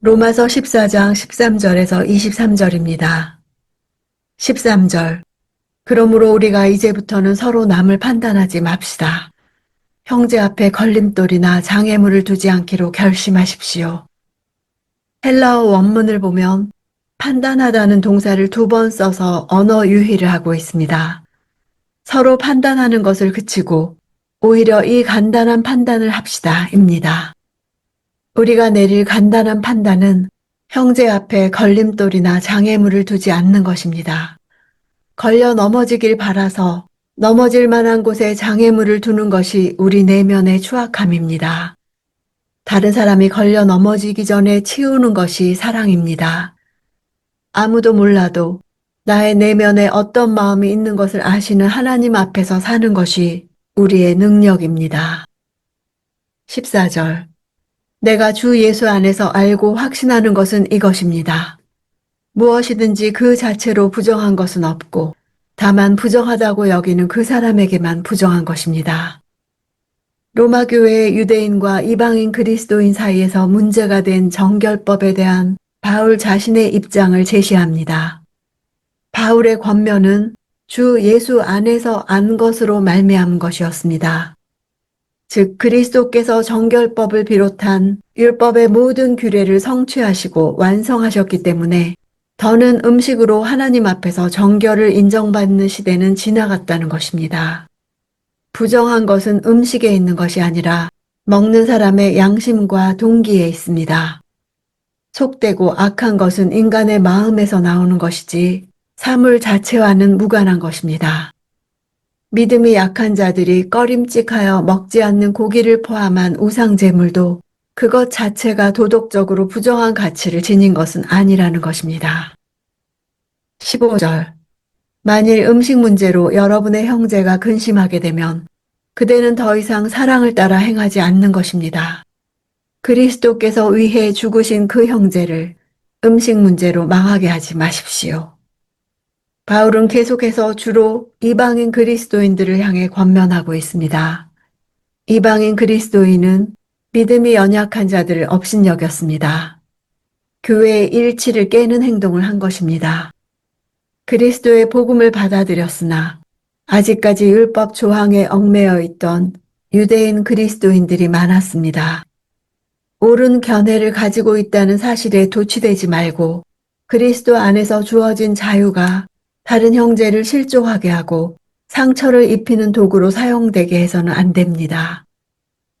로마서 14장 13절에서 23절입니다. 13절. 그러므로 우리가 이제부터는 서로 남을 판단하지 맙시다. 형제 앞에 걸림돌이나 장애물을 두지 않기로 결심하십시오. 헬라어 원문을 보면 판단하다는 동사를 두 번 써서 언어 유희를 하고 있습니다. 서로 판단하는 것을 그치고 오히려 이 간단한 판단을 합시다. 입니다. 우리가 내릴 간단한 판단은 형제 앞에 걸림돌이나 장애물을 두지 않는 것입니다. 걸려 넘어지길 바라서 넘어질 만한 곳에 장애물을 두는 것이 우리 내면의 추악함입니다. 다른 사람이 걸려 넘어지기 전에 치우는 것이 사랑입니다. 아무도 몰라도 나의 내면에 어떤 마음이 있는 것을 아시는 하나님 앞에서 사는 것이 우리의 능력입니다. 14절. 내가 주 예수 안에서 알고 확신하는 것은 이것입니다. 무엇이든지 그 자체로 부정한 것은 없고, 다만 부정하다고 여기는 그 사람에게만 부정한 것입니다. 로마 교회의 유대인과 이방인 그리스도인 사이에서 문제가 된 정결법에 대한 바울 자신의 입장을 제시합니다. 바울의 권면은 주 예수 안에서 안 것으로 말미암은 것이었습니다. 즉 그리스도께서 정결법을 비롯한 율법의 모든 규례를 성취하시고 완성하셨기 때문에 더는 음식으로 하나님 앞에서 정결을 인정받는 시대는 지나갔다는 것입니다. 부정한 것은 음식에 있는 것이 아니라 먹는 사람의 양심과 동기에 있습니다. 속되고 악한 것은 인간의 마음에서 나오는 것이지 사물 자체와는 무관한 것입니다. 믿음이 약한 자들이 꺼림칙하여 먹지 않는 고기를 포함한 우상 제물도 그것 자체가 도덕적으로 부정한 가치를 지닌 것은 아니라는 것입니다. 15절. 만일 음식 문제로 여러분의 형제가 근심하게 되면 그대는 더 이상 사랑을 따라 행하지 않는 것입니다. 그리스도께서 위해 죽으신 그 형제를 음식 문제로 망하게 하지 마십시오. 바울은 계속해서 주로 이방인 그리스도인들을 향해 권면하고 있습니다. 이방인 그리스도인은 믿음이 연약한 자들을 업신여겼습니다. 교회의 일치를 깨는 행동을 한 것입니다. 그리스도의 복음을 받아들였으나 아직까지 율법 조항에 얽매여 있던 유대인 그리스도인들이 많았습니다. 옳은 견해를 가지고 있다는 사실에 도취되지 말고 그리스도 안에서 주어진 자유가 다른 형제를 실족하게 하고 상처를 입히는 도구로 사용되게 해서는 안 됩니다.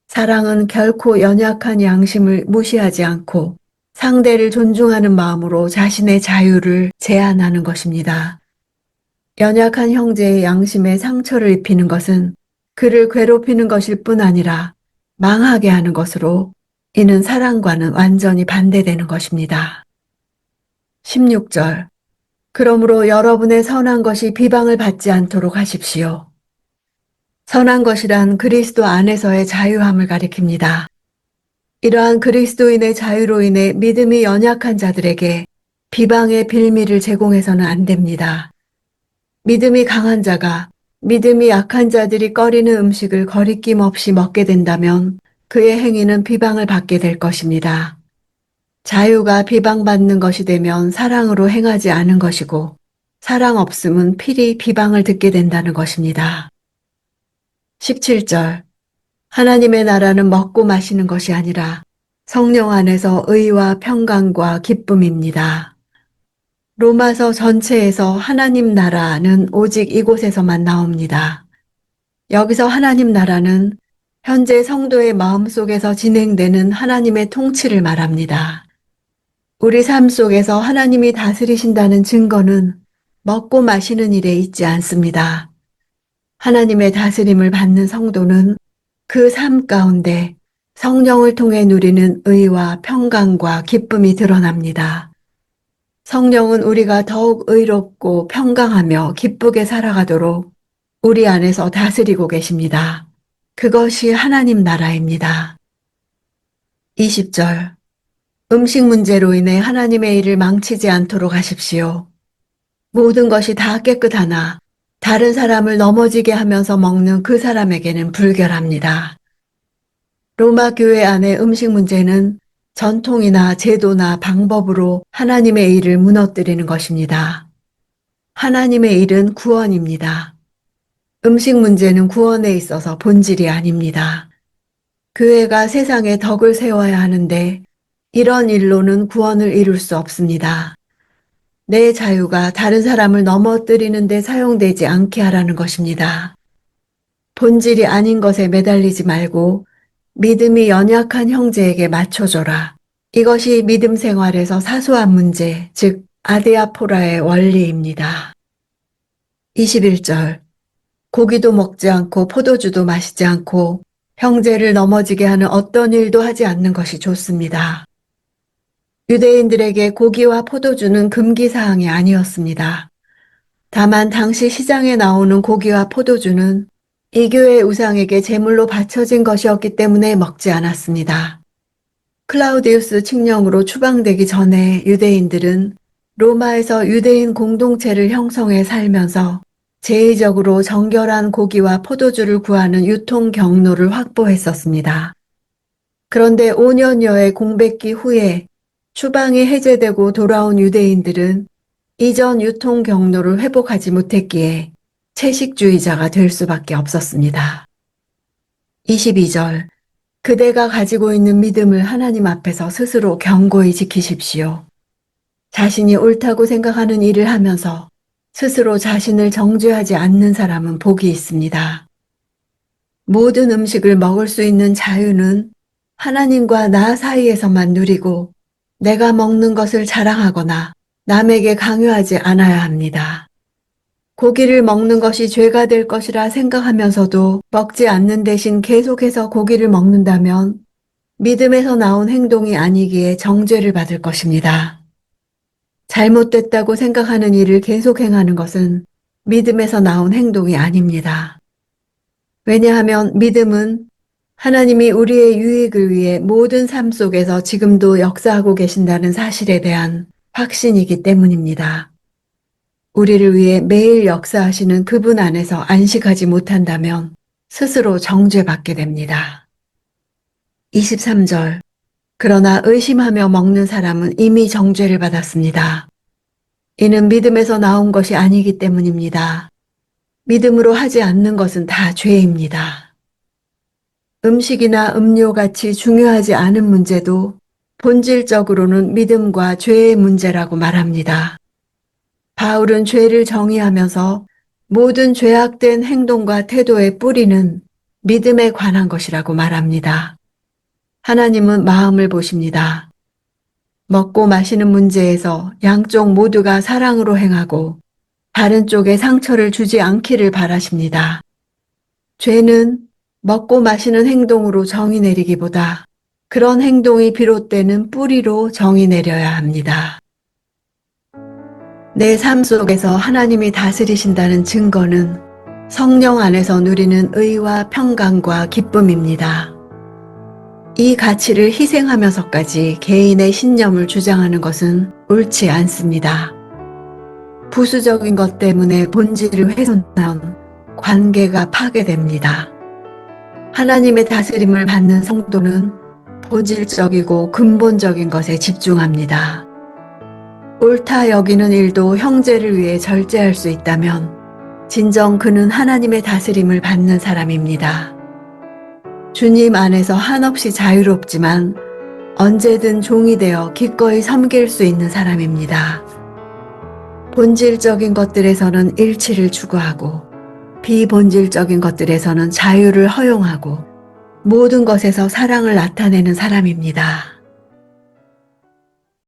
사랑은 결코 연약한 양심을 무시하지 않고 상대를 존중하는 마음으로 자신의 자유를 제한하는 것입니다. 연약한 형제의 양심에 상처를 입히는 것은 그를 괴롭히는 것일 뿐 아니라 망하게 하는 것으로 이는 사랑과는 완전히 반대되는 것입니다. 16절. 그러므로 여러분의 선한 것이 비방을 받지 않도록 하십시오. 선한 것이란 그리스도 안에서의 자유함을 가리킵니다. 이러한 그리스도인의 자유로 인해 믿음이 연약한 자들에게 비방의 빌미를 제공해서는 안 됩니다. 믿음이 강한 자가 믿음이 약한 자들이 꺼리는 음식을 거리낌 없이 먹게 된다면 그의 행위는 비방을 받게 될 것입니다. 자유가 비방받는 것이 되면 사랑으로 행하지 않은 것이고 사랑 없음은 필히 비방을 듣게 된다는 것입니다. 17절 하나님의 나라는 먹고 마시는 것이 아니라 성령 안에서 의와 평강과 기쁨입니다. 로마서 전체에서 하나님 나라는 오직 이곳에서만 나옵니다. 여기서 하나님 나라는 현재 성도의 마음속에서 진행되는 하나님의 통치를 말합니다. 우리 삶 속에서 하나님이 다스리신다는 증거는 먹고 마시는 일에 있지 않습니다. 하나님의 다스림을 받는 성도는 그 삶 가운데 성령을 통해 누리는 의와 평강과 기쁨이 드러납니다. 성령은 우리가 더욱 의롭고 평강하며 기쁘게 살아가도록 우리 안에서 다스리고 계십니다. 그것이 하나님 나라입니다. 20절 음식 문제로 인해 하나님의 일을 망치지 않도록 하십시오. 모든 것이 다 깨끗하나 다른 사람을 넘어지게 하면서 먹는 그 사람에게는 불결합니다. 로마 교회 안의 음식 문제는 전통이나 제도나 방법으로 하나님의 일을 무너뜨리는 것입니다. 하나님의 일은 구원입니다. 음식 문제는 구원에 있어서 본질이 아닙니다. 교회가 세상에 덕을 세워야 하는데 이런 일로는 구원을 이룰 수 없습니다. 내 자유가 다른 사람을 넘어뜨리는 데 사용되지 않게 하라는 것입니다. 본질이 아닌 것에 매달리지 말고 믿음이 연약한 형제에게 맞춰줘라. 이것이 믿음 생활에서 사소한 문제, 즉 아디아포라의 원리입니다. 21절 고기도 먹지 않고 포도주도 마시지 않고 형제를 넘어지게 하는 어떤 일도 하지 않는 것이 좋습니다. 유대인들에게 고기와 포도주는 금기 사항이 아니었습니다. 다만 당시 시장에 나오는 고기와 포도주는 이교의 우상에게 제물로 바쳐진 것이었기 때문에 먹지 않았습니다. 클라우디우스 칙령으로 추방되기 전에 유대인들은 로마에서 유대인 공동체를 형성해 살면서 제의적으로 정결한 고기와 포도주를 구하는 유통 경로를 확보했었습니다. 그런데 5년여의 공백기 후에 추방이 해제되고 돌아온 유대인들은 이전 유통 경로를 회복하지 못했기에 채식주의자가 될 수밖에 없었습니다. 22절 그대가 가지고 있는 믿음을 하나님 앞에서 스스로 견고히 지키십시오. 자신이 옳다고 생각하는 일을 하면서 스스로 자신을 정죄하지 않는 사람은 복이 있습니다. 모든 음식을 먹을 수 있는 자유는 하나님과 나 사이에서만 누리고 내가 먹는 것을 자랑하거나 남에게 강요하지 않아야 합니다. 고기를 먹는 것이 죄가 될 것이라 생각하면서도 먹지 않는 대신 계속해서 고기를 먹는다면 믿음에서 나온 행동이 아니기에 정죄를 받을 것입니다. 잘못됐다고 생각하는 일을 계속 행하는 것은 믿음에서 나온 행동이 아닙니다. 왜냐하면 믿음은 하나님이 우리의 유익을 위해 모든 삶 속에서 지금도 역사하고 계신다는 사실에 대한 확신이기 때문입니다. 우리를 위해 매일 역사하시는 그분 안에서 안식하지 못한다면 스스로 정죄받게 됩니다. 23절 그러나 의심하며 먹는 사람은 이미 정죄를 받았습니다. 이는 믿음에서 나온 것이 아니기 때문입니다. 믿음으로 하지 않는 것은 다 죄입니다. 음식이나 음료 같이 중요하지 않은 문제도 본질적으로는 믿음과 죄의 문제라고 말합니다. 바울은 죄를 정의하면서 모든 죄악된 행동과 태도의 뿌리는 믿음에 관한 것이라고 말합니다. 하나님은 마음을 보십니다. 먹고 마시는 문제에서 양쪽 모두가 사랑으로 행하고 다른 쪽에 상처를 주지 않기를 바라십니다. 죄는 먹고 마시는 행동으로 정의 내리기보다 그런 행동이 비롯되는 뿌리로 정의 내려야 합니다. 내 삶 속에서 하나님이 다스리신다는 증거는 성령 안에서 누리는 의와 평강과 기쁨입니다. 이 가치를 희생하면서까지 개인의 신념을 주장하는 것은 옳지 않습니다. 부수적인 것 때문에 본질을 훼손한 관계가 파괴됩니다. 하나님의 다스림을 받는 성도는 본질적이고 근본적인 것에 집중합니다. 옳다 여기는 일도 형제를 위해 절제할 수 있다면 진정 그는 하나님의 다스림을 받는 사람입니다. 주님 안에서 한없이 자유롭지만 언제든 종이 되어 기꺼이 섬길 수 있는 사람입니다. 본질적인 것들에서는 일치를 추구하고 비본질적인 것들에서는 자유를 허용하고 모든 것에서 사랑을 나타내는 사람입니다.